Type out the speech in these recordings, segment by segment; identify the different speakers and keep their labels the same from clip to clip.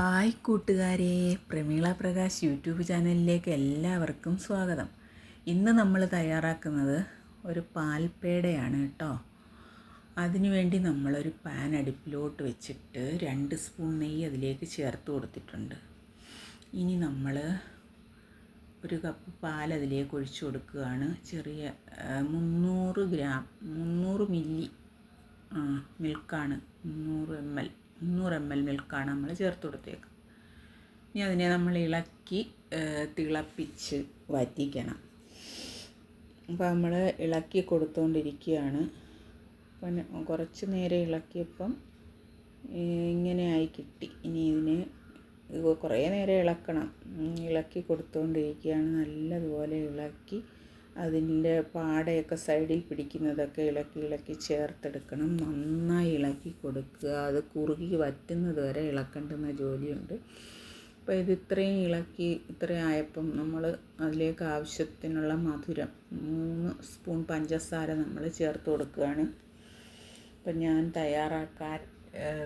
Speaker 1: Hi കൂട്ടുകാരെ. Prameela Prakash YouTube ചാനലിലേക്ക് എല്ലാവർക്കും സ്വാഗതം. ഇന്ന് നമ്മൾ തയ്യാറാക്കുന്നത് ഒരു പാൽപ്പേടയാണ് കേട്ടോ. അതിനുവേണ്ടി നമ്മളൊരു പാൻ അടുപ്പിലോട്ട് വെച്ചിട്ട് രണ്ട് സ്പൂൺ നെയ്യ് അതിലേക്ക് ചേർത്ത് കൊടുത്തിട്ടുണ്ട്. ഇനി നമ്മൾ ഒരു കപ്പ് പാൽ അതിലേക്ക് ഒഴിച്ചു കൊടുക്കുകയാണ്. ചെറിയ മുന്നൂറ് ഗ്രാം മുന്നൂറ് മില്ലി മിൽക്കാണ് മുന്നൂറ് എം എൽ. മുന്നൂറ് എം എൽ മിൽക്കാണ് നമ്മൾ ചേർത്ത് കൊടുത്തേക്ക് ഇനി അതിനെ നമ്മൾ ഇളക്കി തിളപ്പിച്ച് വറ്റിക്കണം. അപ്പോൾ നമ്മൾ ഇളക്കി കൊടുത്തുകൊണ്ടിരിക്കുകയാണ് കുറച്ച് നേരം ഇളക്കിയപ്പം ഇങ്ങനെയായി കിട്ടി. ഇനി ഇതിനെ ഇത് കുറേ നേരം ഇളക്കണം. ഇളക്കി കൊടുത്തുകൊണ്ടിരിക്കുകയാണ് നല്ലതുപോലെ ഇളക്കി അതിന്റെ പാടയൊക്കെ സൈഡിൽ പിടിക്കുന്നതൊക്കെ ഇളക്കി ഇളക്കി ചേർത്തെടുക്കണം. നന്നായി ഇളക്കി കൊടുക്കുക. അത് കുറുകി വറ്റുന്നത് വരെ ഇളക്കേണ്ടുന്ന ജോലിയുണ്ട്. അപ്പോൾ ഇത് ഇത്രയും ഇളക്കി ഇത്രയും ആയപ്പം നമ്മൾ അതിലേക്ക് ആവശ്യത്തിനുള്ള മധുരം മൂന്ന് സ്പൂൺ പഞ്ചസാര നമ്മൾ ചേർത്ത് കൊടുക്കുകയാണ്. അപ്പം ഞാൻ തയ്യാറാക്കാൻ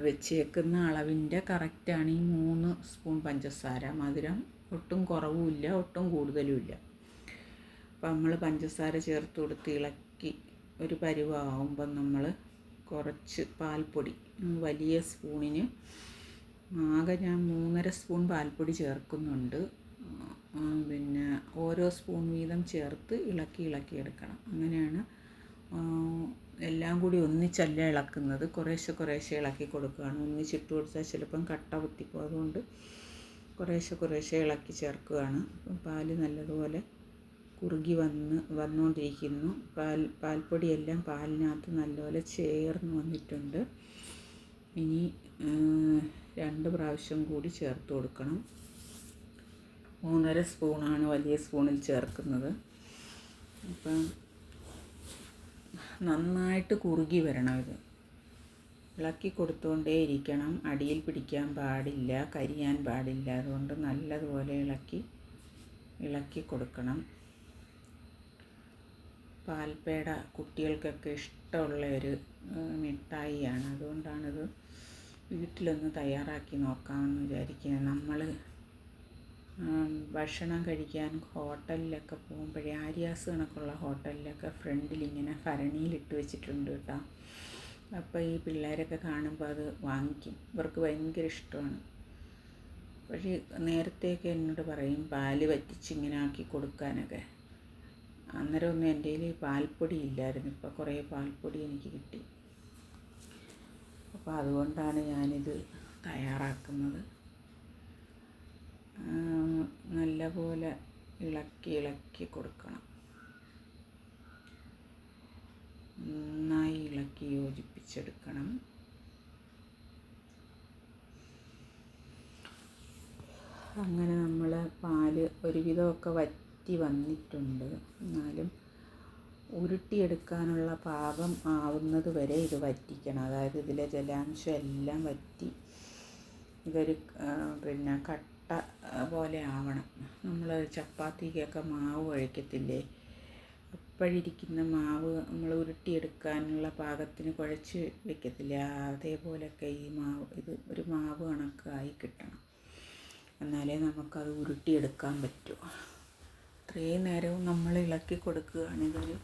Speaker 1: വെച്ചേക്കുന്ന അളവിന്റെ കറക്റ്റാണ് ഈ മൂന്ന് സ്പൂൺ പഞ്ചസാര. മധുരം ഒട്ടും കുറവുമില്ല ഒട്ടും കൂടുതലുമില്ല. അപ്പം നമ്മൾ പഞ്ചസാര ചേർത്ത് കൊടുത്ത് ഇളക്കി ഒരു പരുവാകുമ്പം നമ്മൾ കുറച്ച് പാൽപ്പൊടി വലിയ സ്പൂണിന് ആകെ ഞാൻ മൂന്നര സ്പൂൺ പാൽപ്പൊടി ചേർക്കുന്നുണ്ട്. പിന്നെ ഓരോ സ്പൂൺ വീതം ചേർത്ത് ഇളക്കി ഇളക്കി എടുക്കണം. അങ്ങനെയാണ് എല്ലാം കൂടി ഒന്നിച്ചല്ല ഇളക്കുന്നത്. കുറേശ്ശെ കുറേശ്ശെ ഇളക്കി കൊടുക്കുകയാണ്. ഒന്നിച്ചിട്ട് കൊടുത്താൽ ചിലപ്പം കട്ട കുത്തിപ്പോൾ അതുകൊണ്ട് കുറേശ്ശെ കുറേശ്ശെ ഇളക്കി ചേർക്കുകയാണ്. പാൽ നല്ലതുപോലെ കുറുകി വന്ന് വന്നുകൊണ്ടിരിക്കുന്നു പാൽ പാൽപ്പൊടിയെല്ലാം പാലിനകത്ത് നല്ലപോലെ ചേർന്ന് വന്നിട്ടുണ്ട്. ഇനി രണ്ട് പ്രാവശ്യം കൂടി ചേർത്ത് കൊടുക്കണം. മൂന്നര സ്പൂണാണ് വലിയ സ്പൂണിൽ ചേർക്കുന്നത്. അപ്പം നന്നായിട്ട് കുറുകി വരണം ഇത്. ഇളക്കി കൊടുത്തുകൊണ്ടേ ഇരിക്കണം. അടിയിൽ പിടിക്കാൻ പാടില്ല കരിയാൻ പാടില്ല. അതുകൊണ്ട് നല്ലതുപോലെ ഇളക്കി ഇളക്കി കൊടുക്കണം. പാൽപ്പേട കുട്ടികൾക്കൊക്കെ ഇഷ്ടമുള്ള ഒരു മിഠായിയാണ്. അതുകൊണ്ടാണിത് വീട്ടിലൊന്ന് തയ്യാറാക്കി നോക്കാമെന്ന് വിചാരിക്കുന്നത് നമ്മൾ ഭക്ഷണം കഴിക്കാൻ ഹോട്ടലിലൊക്കെ പോകുമ്പോഴേ ആര്യാസ് കണക്കുള്ള ഹോട്ടലിലൊക്കെ ഫ്രണ്ടിൽ ഇങ്ങനെ ഭരണിയിലിട്ട് വെച്ചിട്ടുണ്ട് കേട്ടോ. അപ്പോൾ ഈ പിള്ളേരൊക്കെ കാണുമ്പോൾ അത് വാങ്ങിക്കും. ഇവർക്ക് ഭയങ്കര ഇഷ്ടമാണ്. പക്ഷേ നേരത്തെയൊക്കെ എന്നോട് പറയും പാൽ വറ്റിച്ച് ഇങ്ങനെ ആക്കി കൊടുക്കാനൊക്കെ. അന്നേരം ഒന്നും എന്റെ കയ്യിൽ പാൽപ്പൊടി ഇല്ലായിരുന്നു. ഇപ്പോൾ കുറേ പാൽപ്പൊടി എനിക്ക് കിട്ടി. അപ്പോൾ അതുകൊണ്ടാണ് ഞാനിത് തയ്യാറാക്കുന്നത്. നല്ലപോലെ ഇളക്കി ഇളക്കി കൊടുക്കണം. നന്നായി ഇളക്കി യോജിപ്പിച്ചെടുക്കണം. അങ്ങനെ നമ്മൾ പാൽ ഒരുവിധമൊക്കെ വറ്റി വന്നിട്ടുണ്ട്. എന്നാലും ഉരുട്ടിയെടുക്കാനുള്ള പാകം ആവുന്നത് വരെ ഇത് വറ്റിക്കണം. അതായത് ഇതിലെ ജലാംശം എല്ലാം വറ്റി ഇതൊരു പിന്നെ കട്ട പോലെ ആവണം. നമ്മൾ ചപ്പാത്തിക്കൊക്കെ മാവ് കുഴക്കത്തില്ലേ അപ്പോഴിരിക്കുന്ന മാവ് നമ്മൾ ഉരുട്ടിയെടുക്കാനുള്ള പാകത്തിന് കുഴച്ച് വെക്കത്തില്ലേ? അതേപോലെയൊക്കെ ഈ മാവ് ഇത് ഒരു മാവ് കണക്കായി കിട്ടണം. എന്നാലേ നമുക്കത് ഉരുട്ടിയെടുക്കാൻ പറ്റൂ. ഇത്രയും നേരവും നമ്മൾ ഇളക്കി കൊടുക്കുകയാണ് ഇതൊരു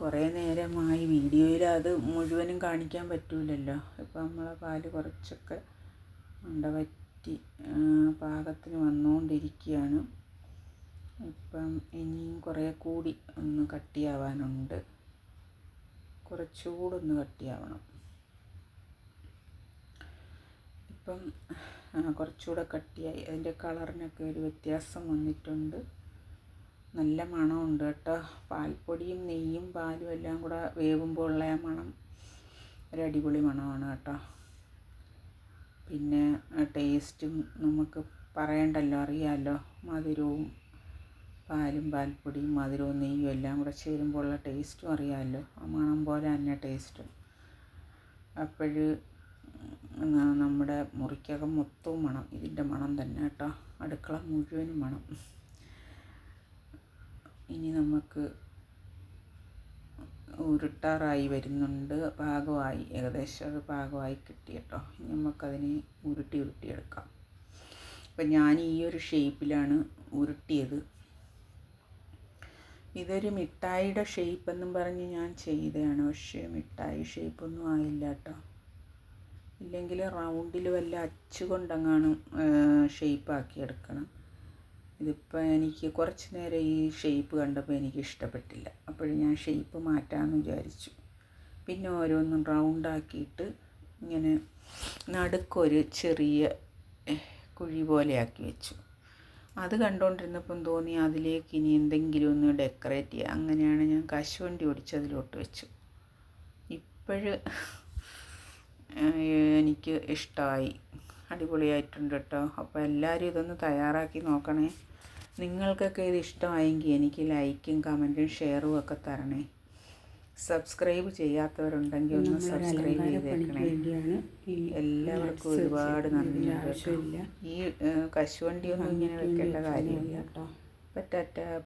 Speaker 1: കുറേ നേരമായി വീഡിയോയിൽ അത് മുഴുവനും കാണിക്കാൻ പറ്റില്ലല്ലോ ഇപ്പം നമ്മളെ പാൽ കുറച്ചൊക്കെ ഉണ്ട വറ്റി പാകത്തിന് വന്നുകൊണ്ടിരിക്കുകയാണ്. ഇപ്പം ഇനിയും കുറേ കൂടി ഒന്ന് കട്ടിയാവാനുണ്ട്. കുറച്ചുകൂടി ഒന്ന് കട്ടിയാവണം. ഇപ്പം കുറച്ചുകൂടെ കട്ടിയായി. അതിന്റെ കളറിനൊക്കെ ഒരു വ്യത്യാസം വന്നിട്ടുണ്ട്. നല്ല മണമുണ്ട് കേട്ടോ. പാൽപ്പൊടിയും നെയ്യും പാലും എല്ലാം കൂടെ വേവുമ്പോൾ ഉള്ള ആ മണം. ഒരു അടിപൊളി മണമാണ് കേട്ടോ. പിന്നെ ടേസ്റ്റും നമുക്ക് പറയണ്ടല്ലോ അറിയാമല്ലോ മധുരവും പാലും പാൽപ്പൊടിയും മധുരവും നെയ്യും എല്ലാം കൂടെ ചേരുമ്പോൾ ഉള്ള ടേസ്റ്റും അറിയാമല്ലോ ആ മണം പോലെ തന്നെ ടേസ്റ്റും. അപ്പോഴ് നമ്മുടെ മുറിക്കകം മൊത്തവും മണം. ഇതിന്റെ മണം തന്നെ കേട്ടോ. അടുക്കള മുഴുവനും മണം. ഇനി നമുക്ക് ഉരുട്ടാറായി വരുന്നുണ്ട്. പാകമായി ഏകദേശം അത് പാകമായി കിട്ടി കേട്ടോ ഇനി നമുക്കതിനെ ഉരുട്ടി ഉരുട്ടിയെടുക്കാം. അപ്പം ഞാൻ ഈ ഒരു ഷേപ്പിലാണ് ഉരുട്ടിയത്. ഇതൊരു മിഠായിയുടെ ഷേപ്പ് എന്നും പറഞ്ഞ് ഞാൻ ചെയ്തതാണ്. പക്ഷേ മിഠായി ഷേപ്പൊന്നും ആയില്ല കേട്ടോ. ഇല്ലെങ്കിൽ റൗണ്ടിൽ വല്ല അച്ചുകൊണ്ടങ്ങാണ് ഷേപ്പ് ഷേപ്പാക്കി എടുക്കണം. ഇതിപ്പോൾ എനിക്ക് കുറച്ച് നേരം ഈ ഷേപ്പ് കണ്ടപ്പോൾ എനിക്ക് ഇഷ്ടപ്പെട്ടില്ല. അപ്പോഴും ഞാൻ ഷേപ്പ് മാറ്റാമെന്ന് വിചാരിച്ചു. പിന്നെ ഓരോന്നും റൗണ്ടാക്കിയിട്ട് ഇങ്ങനെ നടുക്കൊരു ചെറിയ കുഴി പോലെയാക്കി വെച്ചു. അത് കണ്ടുകൊണ്ടിരുന്നപ്പം തോന്നി അതിലേക്ക് ഇനി എന്തെങ്കിലും ഒന്ന് ഡെക്കറേറ്റ് ചെയ്യുക അങ്ങനെയാണ് ഞാൻ കശുവണ്ടി ഓടിച്ച് അതിലോട്ട് വെച്ചു. ഇപ്പോഴ് എനിക്ക് ഇഷ്ടമായി അടിപൊളിയായിട്ടുണ്ട് കേട്ടോ അപ്പോൾ എല്ലാവരും ഇതൊന്ന് തയ്യാറാക്കി നോക്കണേ. നിങ്ങൾക്കൊക്കെ ഇത് ഇഷ്ടമായെങ്കിൽ എനിക്ക് ലൈക്കും കമന്റും ഷെയറും ഒക്കെ തരണേ. സബ്സ്ക്രൈബ് ചെയ്യാത്തവരുണ്ടെങ്കിൽ ഒന്ന് സബ്സ്ക്രൈബ് ചെയ്തേക്കണേ. എല്ലാവർക്കും ഒരുപാട് നന്ദി ഈ കശുവണ്ടിയൊന്നും ഇങ്ങനെ വെക്കേണ്ട കാര്യമില്ല.
Speaker 2: കേട്ടോ.
Speaker 1: പറ്റാറ്റ